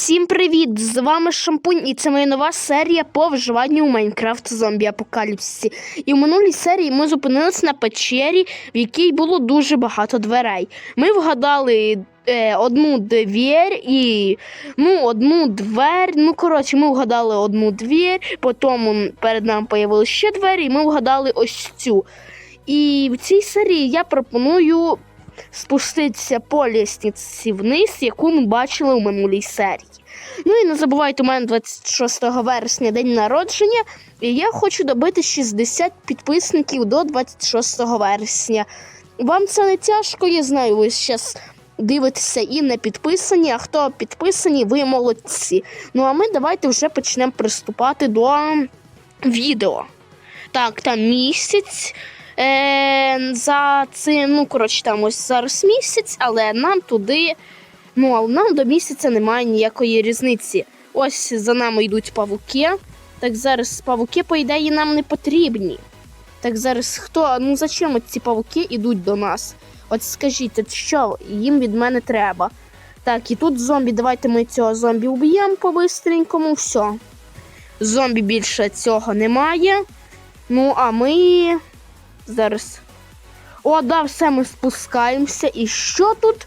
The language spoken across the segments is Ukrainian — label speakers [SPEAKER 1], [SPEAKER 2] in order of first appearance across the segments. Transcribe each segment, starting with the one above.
[SPEAKER 1] Всім привіт! З вами Шампунь, і це моя нова серія по виживанню у Майнкрафт Зомбі Апокаліпсисі. І в минулій серії ми зупинилися на печері, в якій було дуже багато дверей. Ми вгадали е, одну двір і ну, одну двері. Ну, коротше, ми вгадали одну двір, потім перед нами появилися ще двері, і ми вгадали ось цю. І в цій серії я пропоную спуститися по лісниці вниз, яку ми бачили у минулій серії. Ну і не забувайте, у мене 26 вересня день народження, і я хочу добити 60 підписників до 26 вересня. Вам це не тяжко, я знаю, ви зараз дивитеся і не підписані, а хто підписані, ви молодці. Ну а ми давайте вже почнемо приступати до відео. Так, там місяць. Е, за цим, ну, коротше, там ось зараз місяць, але нам туди, ну, нам до місяця немає ніякої різниці. Ось за нами йдуть павуки. Так зараз павуки, по ідеї, нам не потрібні. Так зараз хто? Ну зачем ці павуки йдуть до нас? От скажіть, от що їм від мене треба? Так, і тут зомбі, давайте ми цього зомбі вб'ємо по-бистренькому, все. Зомбі більше цього немає. Ну, а ми зараз. О, да, все, ми спускаємося. І що тут?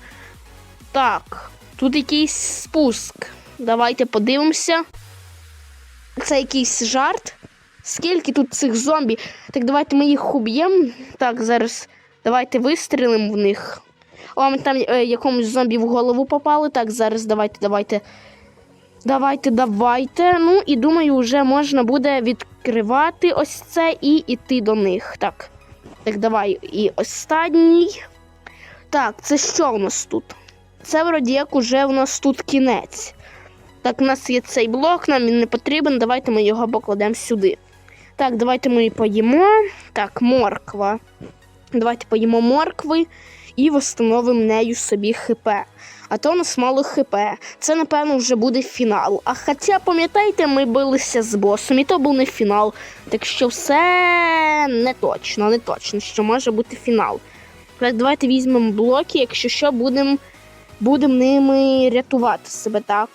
[SPEAKER 1] Так, тут якийсь спуск. Давайте подивимося. Це якийсь жарт. Скільки тут цих зомбі? Так, давайте ми їх уб'ємо. Так, зараз давайте вистрілимо в них. О, ми там е, якомусь зомбі в голову попали. Так, зараз давайте, давайте. Давайте, давайте. Ну і думаю, вже можна буде відкривати ось це і йти до них. Так. Так, давай. І останній. Так, це що у нас тут? Це вроді як уже у нас тут кінець. Так, у нас є цей блок, нам він не потрібен. Давайте ми його покладемо сюди. Так, давайте ми поїмо. Так, морква. Давайте поїмо моркви і встановимо нею собі ХП. А то у нас мало ХП. Це, напевно, вже буде фінал. А хоча, пам'ятаєте, ми билися з босом, і то був не фінал. Так що все не точно, не точно, що може бути фінал. Давайте візьмемо блоки, якщо що, будемо будем ними рятувати себе, так?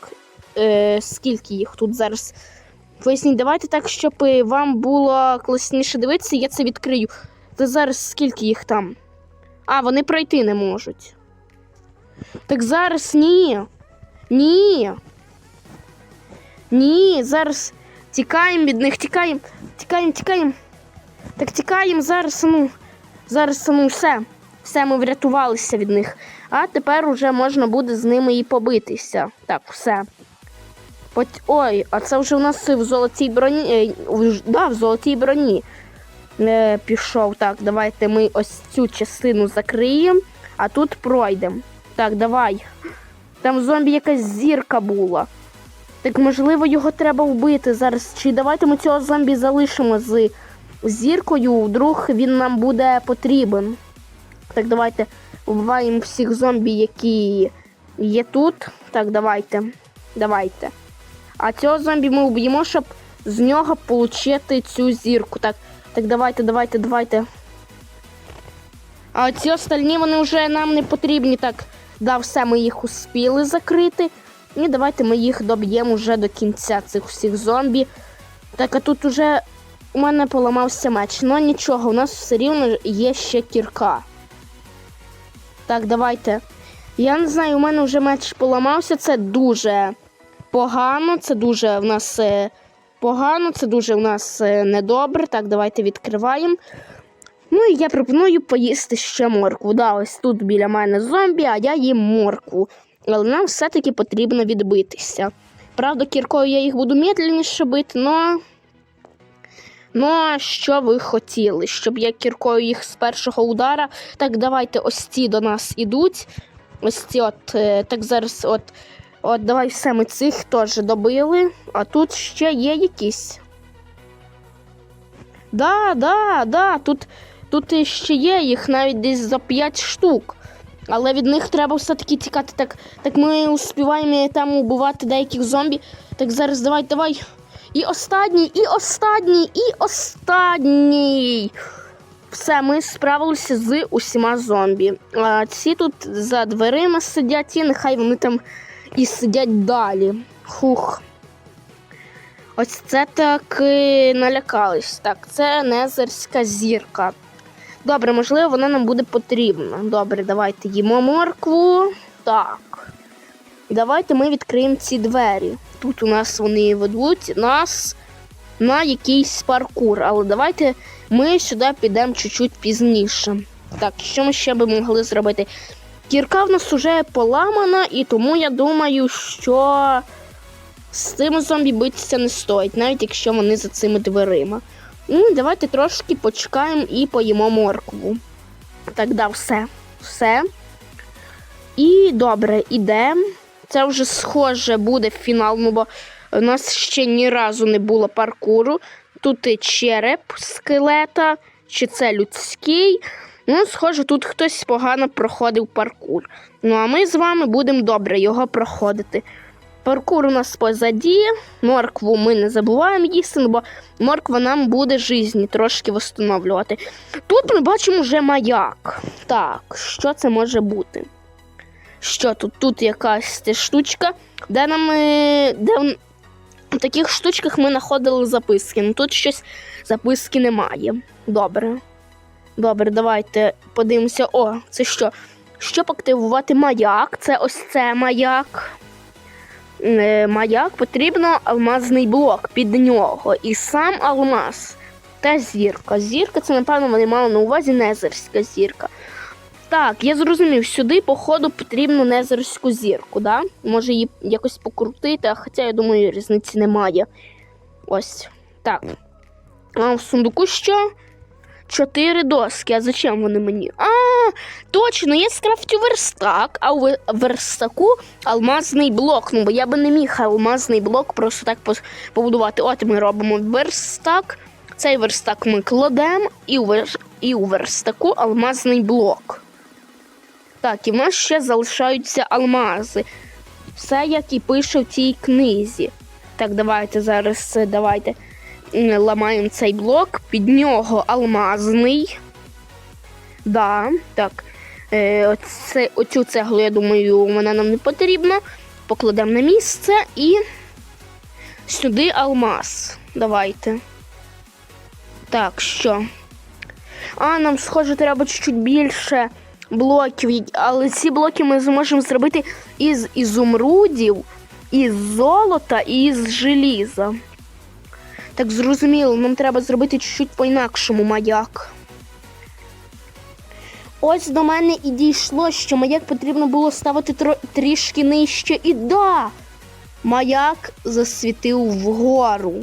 [SPEAKER 1] Е, скільки їх тут зараз? Поясніть, давайте так, щоб вам було класніше дивитися, я це відкрию. Та зараз скільки їх там? А, вони пройти не можуть. Так зараз ні. Ні. Ні, зараз тікаємо від них, тікаємо, тікаємо, тікаємо. Так тікаємо зараз, ну, зараз ну, все. Все, ми врятувалися від них. А тепер уже можна буде з ними і побитися. Так, все. Ой, а це вже у нас в золотій броні. е, Да, в золотій броні е, пішов. Так, давайте ми ось цю частину закриємо, а тут пройдемо. Так, давай. Там зомбі якась зірка була. Так можливо його треба вбити зараз. Чи давайте ми цього зомбі залишимо з зіркою, вдруг він нам буде потрібен. Так, давайте вбиваємо всіх зомбі, які є тут. Так, давайте. Давайте. А цього зомбі ми вб'ємо, щоб з нього отримати цю зірку. Так, так, давайте, давайте, давайте. А ці остальні вони вже нам не потрібні. Так, да, все, ми їх успіли закрити. І давайте ми їх доб'ємо вже до кінця цих всіх зомбі. Так, а тут уже у мене поламався меч. Ну нічого, у нас все рівно є ще кірка. Так, давайте. Я не знаю, у мене вже меч поламався. Це дуже погано, це дуже в нас е, погано, це дуже в нас е, недобре. Так, давайте відкриваємо. Ну і я пропоную поїсти ще моркву. Да, ось тут біля мене зомбі, а я їм моркву. Але нам все-таки потрібно відбитися. Правда, кіркою я їх буду медленніше бити, но. Ну, що ви хотіли? Щоб я кіркою їх з першого удара. Так, давайте ось ці до нас ідуть. Ось ці от, е, так зараз, от, от, давай все ми цих теж добили. А тут ще є якісь. Да, да, да, тут, тут ще є їх навіть десь за 5 штук. Але від них треба все-таки тікати. Так, так ми успіваємо там убивати деяких зомбі. Так зараз давай, давай. І останній, і останній, і останній. Все, ми справилися з усіма зомбі. А ці тут за дверима сидять, і нехай вони там і сидять далі. Хух. Ось це так е, налякались. Так, це незерська зірка. Добре, можливо, вона нам буде потрібна. Добре, давайте їмо моркву. Так. І давайте ми відкриємо ці двері. Тут у нас вони ведуть нас на якийсь паркур. Але давайте ми сюди підемо чуть-чуть пізніше. Так, що ми ще би могли зробити? Кірка в нас уже поламана, і тому я думаю, що з цими зомбі битися не стоїть, навіть якщо вони за цими дверима. Ну, давайте трошки почекаємо і поїмо моркву. Так, да, все. Все. І добре, ідемо. Це вже схоже буде фінал, ну бо у нас ще ні разу не було паркуру. Тут і череп скелета, чи це людський. Ну, схоже, тут хтось погано проходив паркур. Ну, а ми з вами будемо добре його проходити. Паркур у нас позаді, моркву ми не забуваємо їсти, бо морква нам буде жизні трошки встановлювати. Тут ми бачимо вже маяк. Так, що це може бути? Що тут? Тут якась штучка, де нам. е, Де в таких штучках ми знаходили записки. Ну тут щось записки немає. Добре. Добре, давайте подивимося. О, це що? Щоб активувати маяк, це ось це маяк. Е, Маяк потрібно алмазний блок під нього. І сам алмаз та зірка. Зірка це, напевно, вони мали на увазі незерська зірка. Так, я зрозумів, сюди, походу, потрібно незерську зірку, да? Може її якось покрутити, а хоча, я думаю, різниці немає. Ось. Так. А в сундуку що? Чотири доски. А зачем вони мені? А, точно, я скрафтю верстак, а у верстаку алмазний блок. Ну, бо я би не міг алмазний блок просто так побудувати. От ми робимо верстак. Цей верстак ми кладемо, і у, вер... і у верстаку алмазний блок. Так, і в нас ще залишаються алмази. Все, як і пише в цій книзі. Так, давайте зараз давайте ламаємо цей блок, під нього алмазний. Да, так. Е, оце, оцю цеглу, я думаю, вона нам не потрібна. Покладемо на місце і сюди алмаз. Давайте. Так, що? А, нам, схоже, треба чуть більше блоків, але ці блоки ми зможемо зробити із ізумрудів, із золота і із желіза. Так зрозуміло, нам треба зробити чуть-чуть по-інакшому маяк. Ось до мене і дійшло, що маяк потрібно було ставити тро- трішки нижче. І да, маяк засвітив вгору.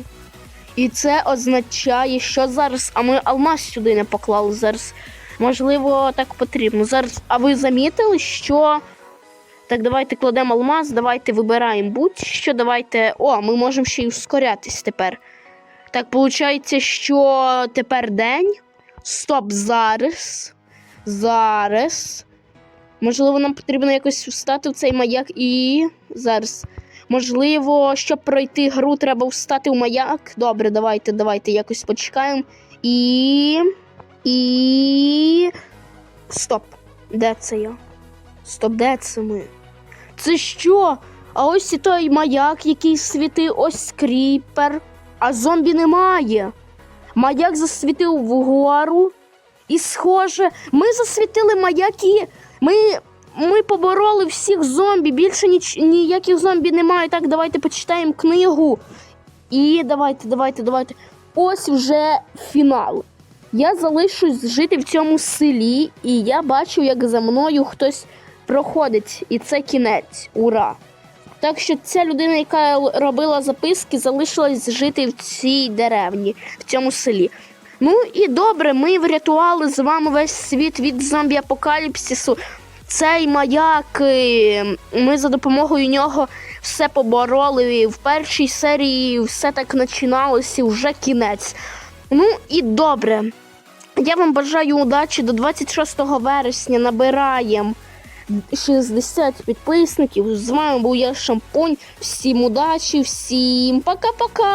[SPEAKER 1] І це означає, що зараз, а ми алмаз сюди не поклали зараз. Можливо, так потрібно. Зараз, а ви замітили, що. Так, давайте кладемо алмаз, давайте вибираємо будь-що, давайте. О, ми можемо ще й ускорятись тепер. Так, виходить, що тепер день. Стоп, зараз. Зараз. Можливо, нам потрібно якось встати в цей маяк і. Зараз. Можливо, щоб пройти гру, треба встати в маяк. Добре, давайте, давайте якось почекаємо. І. І. Стоп. Де це я? Стоп, де це ми? Це що? А ось і той маяк, який світив, ось скріпер. А зомбі немає. Маяк засвітив вгору. І схоже, ми засвітили маяки. Ми, ми побороли всіх зомбі. Більше ніч, ніяких зомбі немає. Так, давайте почитаємо книгу. І давайте, давайте, давайте. Ось вже фінал. Я залишусь жити в цьому селі, і я бачу, як за мною хтось проходить. І це кінець. Ура! Так що ця людина, яка робила записки, залишилась жити в цій деревні, в цьому селі. Ну і добре, ми врятували з вами весь світ від зомбі-апокаліпсису. Цей маяк, е, ми за допомогою нього все побороли. В першій серії все так починалося, вже кінець. Ну і добре. Я вам бажаю удачі до 26 вересня. Набираємо 60 підписників. З вами був я Шампунь. Всім удачі, всім пока-пока!